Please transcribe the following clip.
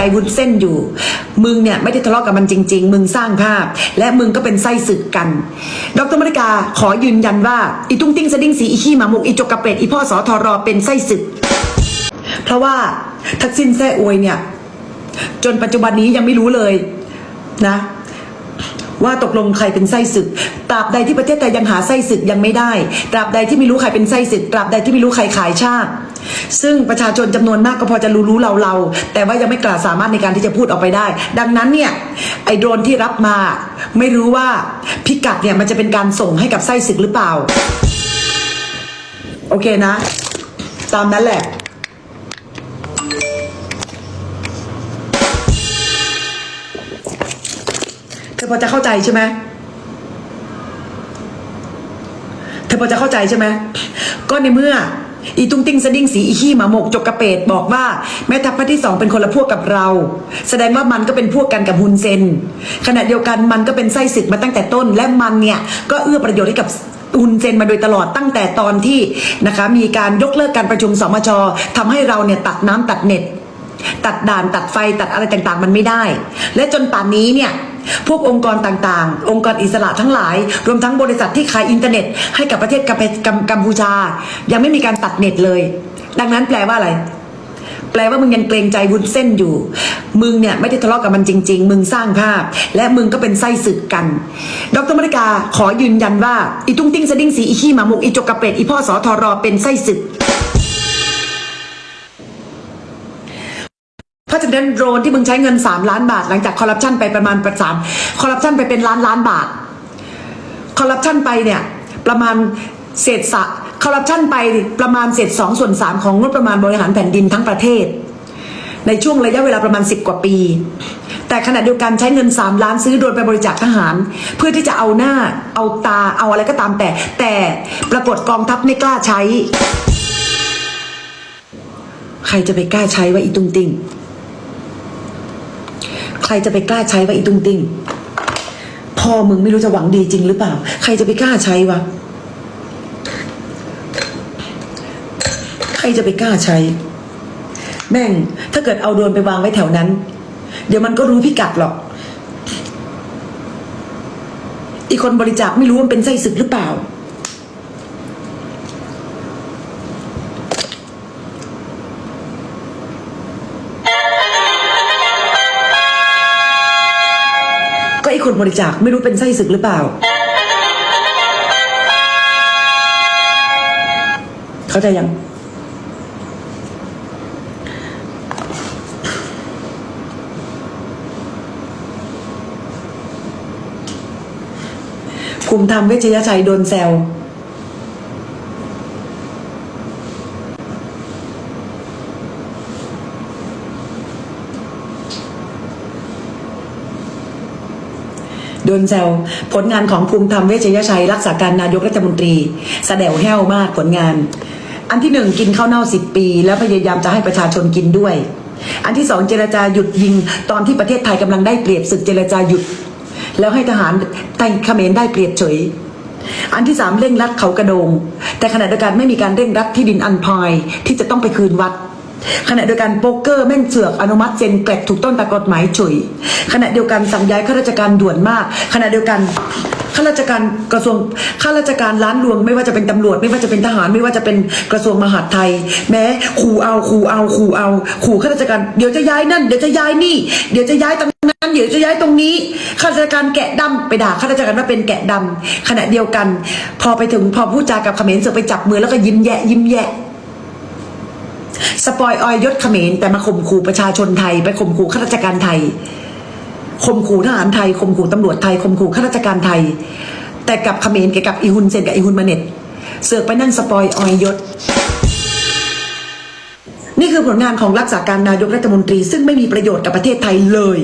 ใจวุ้นเส้นอยู่ มึงเนี่ยไม่ได้ทะเลาะกับมันจริง ๆ มึงสร้างภาพ และมึงก็เป็นไส้ศึกกัน ดรมริกาขอยืนยันว่าอีตุ้งติ้งสดิ้งสีอีขี้หมาหมกอีจกกระเป็ดอีพ่อสอทอรอเป็นไส้ศึก เพราะว่าทักษิณแซ่อวยเนี่ย จนปัจจุบันนี้ยังไม่รู้เลยนะว่าตกลงใครเป็นไส้ศึก ตราบใดที่ประเทศไทยยังหาไส้ศึกยังไม่ได้ ตราบใดที่ไม่รู้ใครเป็นไส้ศึก ตราบใดที่ไม่รู้ใครขายชาติ ซึ่งประชาชนจำนวนมากก็พอจะรู้รู้เราเราๆแต่ว่ายังไม่กล้าสามารถในการที่จะพูดออกไปได้ ดังนั้นเนี่ยไอ้โดรนที่รับมาไม่รู้ว่าพิกัดเนี่ยมันจะเป็นการส่งให้กับไส้ศึกหรือเปล่า โอเคนะ ตามนั้นแหละเธอพอจะเข้าใจใช่ไหมเธอพอจะเข้าใจใช่ไหมก็ในเมื่อ อีตุ้งติ้งสดิ้งสีอีขี้หมาหมกจกกระเปดบอกว่า แม่ทัพภาคที่สองเป็นคนละพวกกับเรา แสดงว่ามันก็เป็นพวกกันกับฮุนเซนขณะเดียวกันมันก็เป็นไส้ศึกมาตั้งแต่ต้น และมันเนี่ยก็เอื้อประโยชน์ให้กับฮุนเซนมาโดยตลอดตั้งแต่ตอนที่นะคะมีการยกเลิกการประชุมสมชทำให้เราเนี่ยตัดน้ำตัดเน็ต ตัดด่านตัดไฟตัดอะไรต่างๆ มันไม่ได้ และจนป่านนี้เนี่ย พวกองค์กรต่างๆ องค์กรอิสระทั้งหลาย รวมทั้งบริษัทที่ขายอินเทอร์เน็ต ให้กับประเทศกัมพูชา ยังไม่มีการตัดเน็ตเลย ดังนั้นแปลว่าอะไร แปลว่ามึงยังเกรงใจวุ้นเส้นอยู่ มึงเนี่ยไม่ได้ทะเลาะกับมันจริง ๆ มึงสร้างภาพ และมึงก็เป็นไส้ศึกกัน ดรมริกาขอยืนยันว่าอีตุ้งติ้งสดิ้งสีอีขี้หมาหมกอีจกกระเป็ดอีพ่อสอทอรอเป็นไส้ศึก เพราะฉะนั้นโดรนที่มึงใช้เงิน 3 ล้านบาท หลังจากคอร์รัปชันไปประมาณประสามคอร์รัปชันไปเป็นล้านล้านบาทคอร์รัปชันไปเนี่ยประมาณเศษสะคอร์รัปชันไปประมาณเศษสองส่วนสามของงบประมาณบริหารแผ่นดินทั้งประเทศ ในช่วงระยะเวลาประมาณ 10 กว่าปี แต่ขณะเดียวกันใช้เงิน 3 ล้านซื้อโดรนไปบริจาคทหาร เพื่อที่จะเอาหน้าเอาตาเอาอะไรก็ตามแต่ แต่ปรากฏกองทัพไม่กล้าใช้ ใครจะไปกล้าใช้ว่าอีตุงติง ใครจะไปกล้าใช้ว่าอีตุ้งติ้งพ่อมึงไม่รู้จะหวังดีจริงหรือเปล่า ใครจะไปกล้าใช้วะใครจะไปกล้าใช้ แม่ง ถ้าเกิดเอาโดนไปวางไว้แถวนั้น เดี๋ยวมันก็รู้พิกัดหรอก อีกคนบริจาคไม่รู้ว่ามันเป็นไส้ศึกหรือเปล่า คนบริจาคไม่รู้เป็นไส้ศึกหรือเปล่า เข้าใจยัง คุมธรรมเวชยชัยโดนแซว ดนแซวผลงานของภูมิธรรมเวชยชัย รักษาการนายกรัฐมนตรีแสดวแห้วมากผลงาน อันที่หนึ่งกินข้าวเน่าสิบปี แล้วพยายามจะให้ประชาชนกินด้วย อันที่สองเจรจาหยุดยิง ตอนที่ประเทศไทยกำลังได้เปรียบศึกเจรจาหยุด แล้วให้ทหารไทยเขมรได้เปรียบเฉยอันที่สามเร่งรัดเขากระโดง แต่ขณะเดียวกันไม่มีการเร่งรัดที่ดินอันพายที่จะต้องไปคืนวัด ขณะเดียวกันโป๊กเกอร์แม่งเสือกอนุมัติเซ็นแกลกถูกต้องตามกฎหมายฉุย ขณะเดียวกันสั่งย้ายข้าราชการด่วนมาก ขณะเดียวกันข้าราชการกระทรวงข้าราชการล้านรวง ไม่ว่าจะเป็นตำรวจ ไม่ว่าจะเป็นทหาร ไม่ว่าจะเป็นกระทรวงมหาดไทย แม้ขู่เอาขู่เอาขู่เอาขู่ข้าราชการเดี๋ยวจะย้ายนั่นเดี๋ยวจะย้ายนี่ เดี๋ยวจะย้ายตรงนั้นเดี๋ยวจะย้ายตรงนี้ข้าราชการแกะดำไปด่าข้าราชการว่าเป็นแกะดำขณะเดียวกัน พอไปถึงพอพูดจากับเขมรเสือไปจับมือแล้วก็ยิ้มแยะยิ้มแยะ สปอยออยยศเขมรแต่มาข่มขู่ประชาชนไทย ไปข่มขู่ข้าราชการไทยข่มขู่ทหารไทยข่มขู่ตำรวจไทยข่มขู่ข้าราชการไทย แต่กับเขมรกับอีฮุนเซนกับอีฮุนมาเน็ตเสือกไปนั่งสปอยออยยศ นี่คือผลงานของรักษาการนายกรัฐมนตรี ซึ่งไม่มีประโยชน์กับประเทศไทยเลย